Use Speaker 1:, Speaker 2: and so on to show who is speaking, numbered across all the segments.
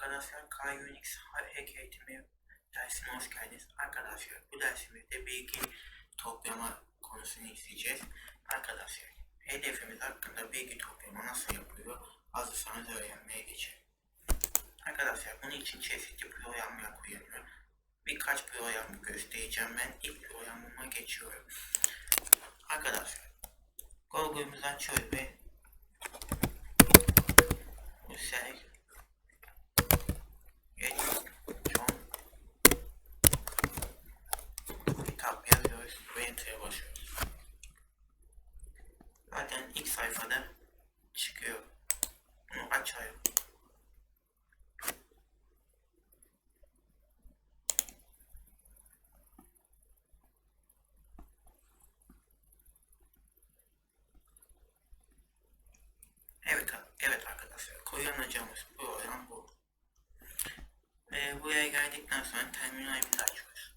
Speaker 1: Arkadaşlar K-Unix hack eğitimi dersine hoş geldiniz. Arkadaşlar bu dersimizde bilgi toplama konusunu isteyeceğiz. Arkadaşlar hedefimiz hakkında bilgi toplama nasıl yapılıyor hazırsanız öğrenmeye geçelim. Arkadaşlar bunun için çeşitli programlar kullanıyor. Birkaç program göstereceğim ben. İlk programıma geçiyorum. Arkadaşlar Google'ımızı açıyoruz ve bu ser Geç, son, kitap yazıyoruz ve enter'e. Zaten ilk sayfada çıkıyor. Bunu açıyorum. Evet, evet arkadaşlar program bu. Ve buraya geldikten sonra terminalimizi açıyoruz.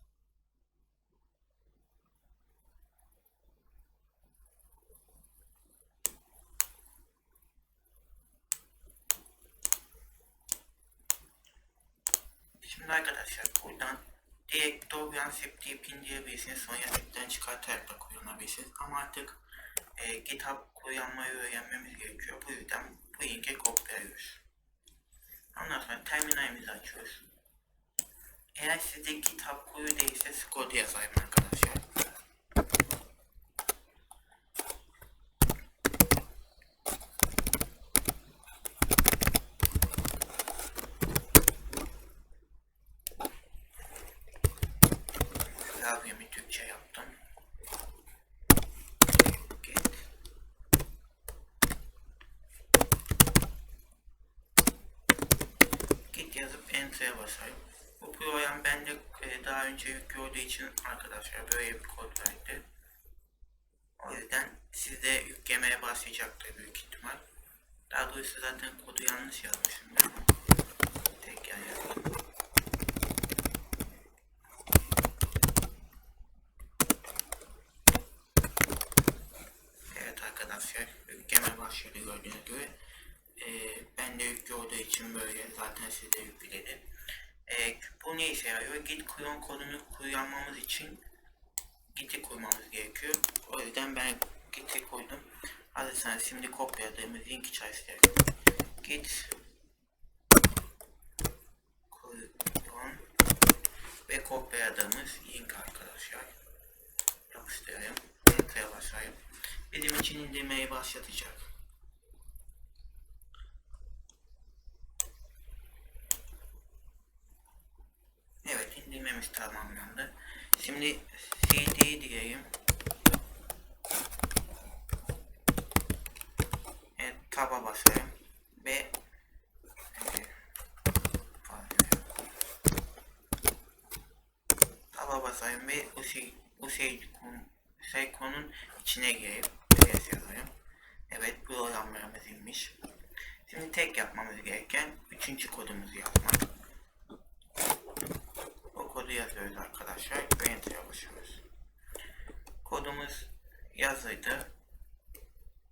Speaker 1: Şimdi arkadaşlar buradan direkt Dorian Septi'yi pinleyebilirsiniz. Sonra yasaktan çıkartarak da kullanabilirsiniz. Ama artık e, GitHub kullanmayı öğrenmemiz gerekiyor. Bu yüzden bu linke kopyalıyoruz. Ondan sonra terminalimizi açıyoruz. Eğer sizde GitHub kuyu değilse Scode yazayım arkadaşlar. Klavyemi Türkçe yaptım. Yazıp enter'e basayım. Program bende e, daha önce yüklü olduğu için arkadaşlar böyle bir kod verdi. O yüzden sizde yüklemeye başlayacaktır büyük ihtimal. Daha doğrusu zaten kodu yanlış yazmışım ben. Tekrar yazayım. Evet arkadaşlar yükleme başladı gördüğünüz gibi. Ee, ben de yüklü olduğu için böyle zaten size yükledim. Ne işe yarıyor? Git klon kodunu kullanmamız için Git'i kurmamız gerekiyor. O yüzden ben Git'i koydum. Hazırsanız şimdi kopyaladığımız link içerisinde Git klon ve kopyaladığımız link arkadaşlar. Yapıştırayım. Enter'e basayım. Bizim için indirmeyi başlatacak. Evet indirmemiz tamamlandı. Şimdi CD diyelim. Evet taba basayım ve e, taba basayım ve bu şey bu şey Seiko'nun içine girip yazayım. Evet programlarımız inmiş. Şimdi tek yapmamız gereken üçüncü kodumuzu yazmak. Kodu yazıyoruz arkadaşlar ve enter'e basıyoruz. Kodumuz yazıydı.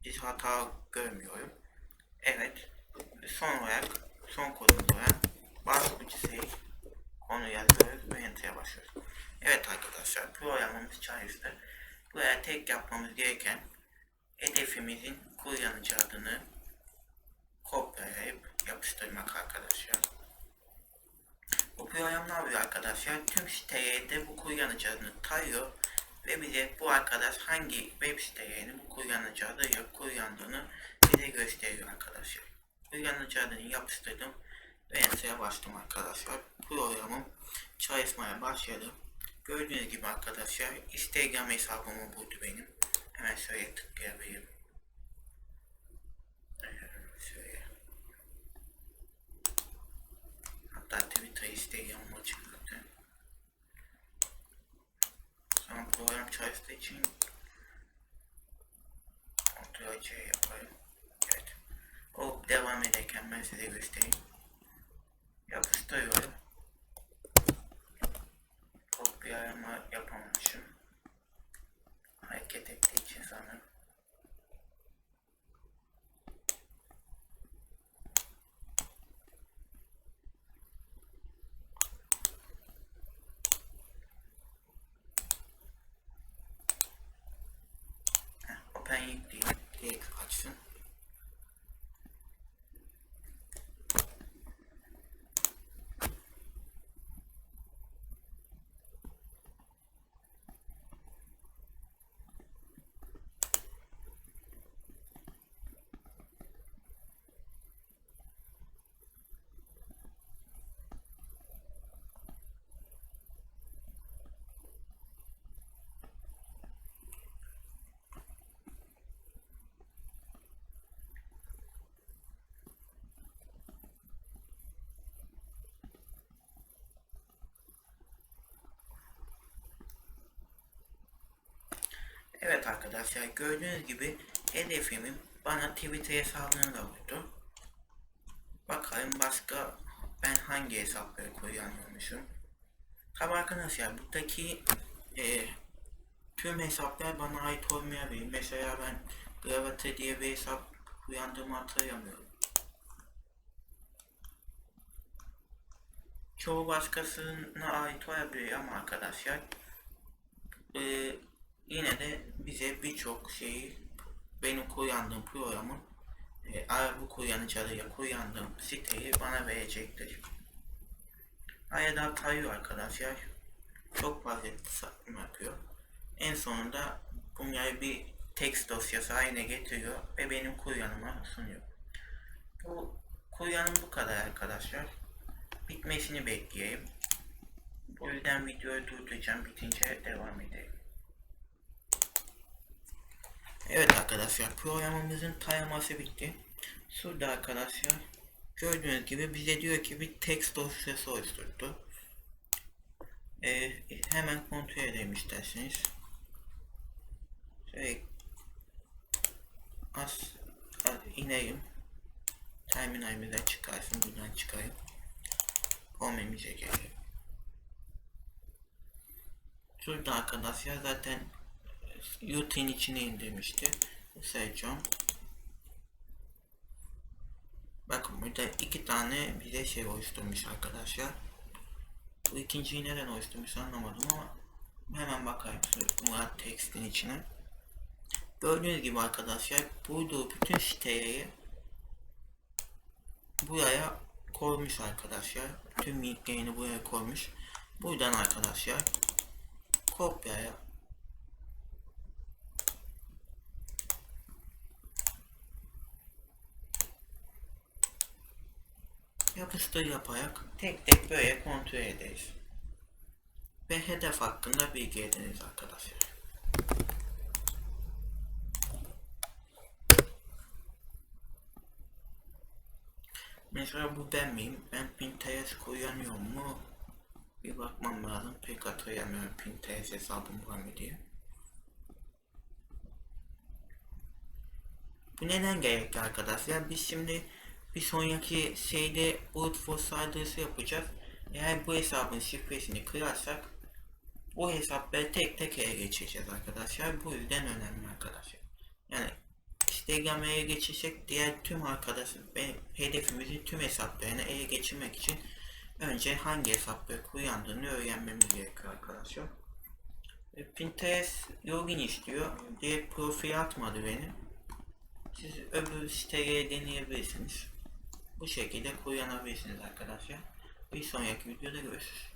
Speaker 1: Biz hata görmüyorum. Evet. Son olarak son kodumuz olan basıcı şey konu yazıyoruz ve enter'e basıyoruz. Evet arkadaşlar programımız çalıştı. Buraya tek yapmamız gereken hedefimizin kullanıcı adını kopyalayıp yapıştırmak arkadaşlar. Program ne arkadaşlar? Tüm siteye de bu kullanıcı adını tarıyor ve bize bu arkadaş hangi web sitelerini bu kullanıcı adıyla kullandığını bize gösteriyor arkadaşlar. Kullanıcı adını yapıştırdım ve enter'e bastım arkadaşlar. Programım çalışmaya başladı. Gördüğünüz gibi arkadaşlar Instagram hesabımı buldu benim. Hemen şöyle tıklayabilirim. Şöyle. Hatta Twitter, Instagram açık zaten. Sonra program çalıştığı için kontrol C yapayım. Evet. O devam ederken ben size göstereyim. Yapıştırıyorum. Kopyalama yapamamışım. Hareket ettiği için sanırım. ben yükleyeyim. Direkt açsın. Evet arkadaşlar gördüğünüz gibi hedefimin bana Twitter hesabını da vurdu. Bakalım başka ben hangi hesapları kullanıyormuşum. Tabi arkadaşlar buradaki e, tüm hesaplar bana ait olmayabilir. Mesela ben Gravity diye bir hesap kullandığımı hatırlamıyorum. Çoğu başkasına ait olabilir ama arkadaşlar e, yine de bize birçok şeyi benim kullandığım programın e, araba kullanıcılarıyla kullandığım siteyi bana verecektir. Arada kayıyor arkadaşlar. Çok fazla satım yapıyor. En sonunda bunları bir text dosyası haline getiriyor ve benim kullanıma sunuyor. Bu kullanım bu kadar arkadaşlar. Bitmesini bekleyeyim. O yüzden videoyu durduracağım. Bitince devam edelim. Evet arkadaşlar programımızın taraması bitti. Şurada arkadaşlar gördüğünüz gibi bize diyor ki bir text dosyası oluşturdu. Ee, hemen kontrol edelim isterseniz. Şöyle az, az inelim. Terminalimize çıkarsın buradan çıkayım. Komemize gelelim. Şurada arkadaşlar zaten YouTube'in içine indirmişti. Seçiyorum. Bakın burada iki tane bize şey oluşturmuş arkadaşlar. Bu ikinciyi neden oluşturmuş anlamadım ama hemen bakayım Murat Text'in içine. Gördüğünüz gibi arkadaşlar bulduğu bütün siteyi buraya koymuş arkadaşlar. Tüm linklerini buraya koymuş. Buradan arkadaşlar kopyaya yapıştır yaparak tek tek böyle kontrol ederiz. Ve hedef hakkında bilgi ediniz arkadaşlar. Mesela bu ben miyim? Ben Pinterest kullanıyor mu? Bir bakmam lazım. Pek hatırlamıyorum Pinterest hesabım var mı diye. Bu neden gerekli arkadaşlar? Biz şimdi bir sonraki şeyde brute force saldırısı yapacağız. Eğer bu hesabın şifresini kırarsak o hesapları tek tek ele geçireceğiz arkadaşlar. Bu yüzden önemli arkadaşlar. Yani Instagram'a ele geçirsek diğer tüm arkadaşım benim hedefimizin tüm hesaplarını ele geçirmek için önce hangi hesapları kullandığını öğrenmemiz gerekiyor arkadaşlar. E, Pinterest login istiyor. Direkt profil atmadı beni. Siz öbür siteye deneyebilirsiniz. Bu şekilde kullanabilirsiniz arkadaşlar. Bir sonraki videoda görüşürüz.